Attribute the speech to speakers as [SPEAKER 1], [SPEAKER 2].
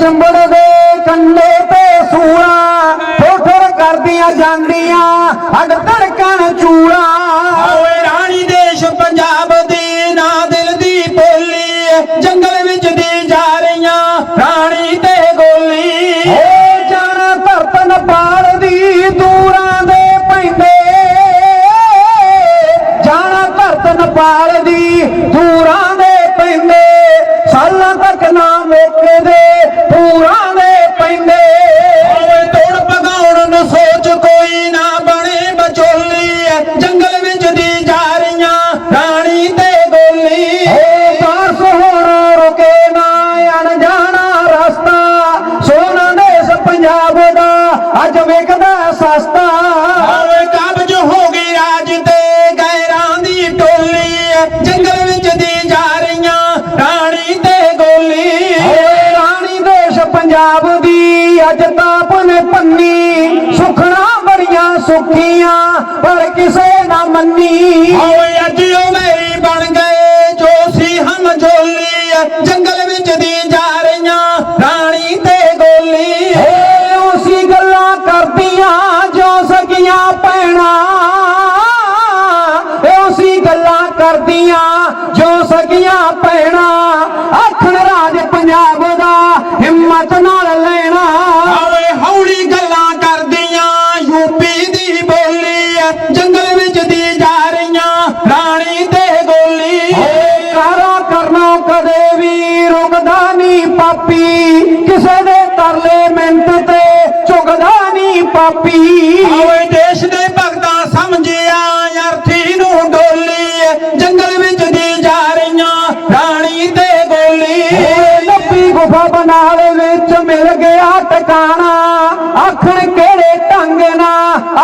[SPEAKER 1] ਚੰਬੜ ਦੇ ਕੰਡੇ ਤੇ ਸੂਰਾ, ਠੋਠਰ ਕਰਦੀਆਂ ਜਾਂਦੀਆਂ ਹੱਡ ਧੜਕਣ ਚੂੜਾ
[SPEAKER 2] ਓਏ ਰਾਣੀ ਦੇਸ਼ ਪੰਜਾਬ ਦੀ, ਨਾ ਦਿਲ ਦੀ ਬੋਲੀ, ਜੰਗਲ ਵਿੱਚ ਦੀ
[SPEAKER 1] ਅੱਜ ਵਿਕਦਾ ਸਸਤਾ
[SPEAKER 2] ਓਏ ਕਬਜ ਹੋ ਗਈ ਰਾਜ ਤੇ ਗੈਰਾਂ ਦੀ ਟੋਲੀ। ਜੰਗਲ ਵਿੱਚ ਦੀ ਜਾ ਰਹੀਆਂ ਰਾਣੀ ਤੇ ਗੋਲੀ
[SPEAKER 1] ਓਏ ਰਾਣੀ ਦੇਸ਼ ਪੰਜਾਬ ਦੀ ਅੱਜ ਤਾਪ ਨੇ ਪੰਨੀ ਸੁਖਣਾ ਬੜੀਆਂ ਸੁਖੀਆਂ ਪਰ ਕਿਸੇ ਨਾ ਮੰਨੀ
[SPEAKER 2] ਓਏ ਅੱਜ ਉਹ ਮੇਰੀ ਬਣ
[SPEAKER 1] ਪੈਣਾ ਏ ਉਸੀ ਗੱਲਾਂ ਕਰਦੀਆਂ ਜੋ ਸਕੀਆਂ ਪੈਣਾ। ਆਖਣ ਰਾਜ ਪੰਜਾਬ ਦਾ ਹਿੰਮਤ ਨਾਲ ਲੈਣਾ।
[SPEAKER 2] ਓਏ ਹੌਲੀ ਗੱਲਾਂ ਕਰਦੀਆਂ ਯੂਪੀ ਦੀ ਬੋਲੀ ਏ। ਜੰਗਲ ਵਿੱਚ ਦੀ ਜਾ ਰਹੀਆਂ ਰਾਣੀ ਤੇ ਗੋਲੀ।
[SPEAKER 1] ਕਾਰਾ ਕਰਨੋਂ ਕਦੇ ਵੀ ਰੁਕਦਾ ਨਹੀਂ ਪਾਪੀ। ਕਿਸੇ ਦੇ ਤਰਲੇ ਮਿੰਟ ਤੇ ਝੁਕਦਾ ਨਹੀਂ ਪਾਪੀ।
[SPEAKER 2] ਵਿੱਚ
[SPEAKER 1] ਮਿਲ ਗਿਆ ਟਿਕਾਣਾ ਆਖਣ ਕਿਹੜੇ ਢੰਗ ਨਾਲ?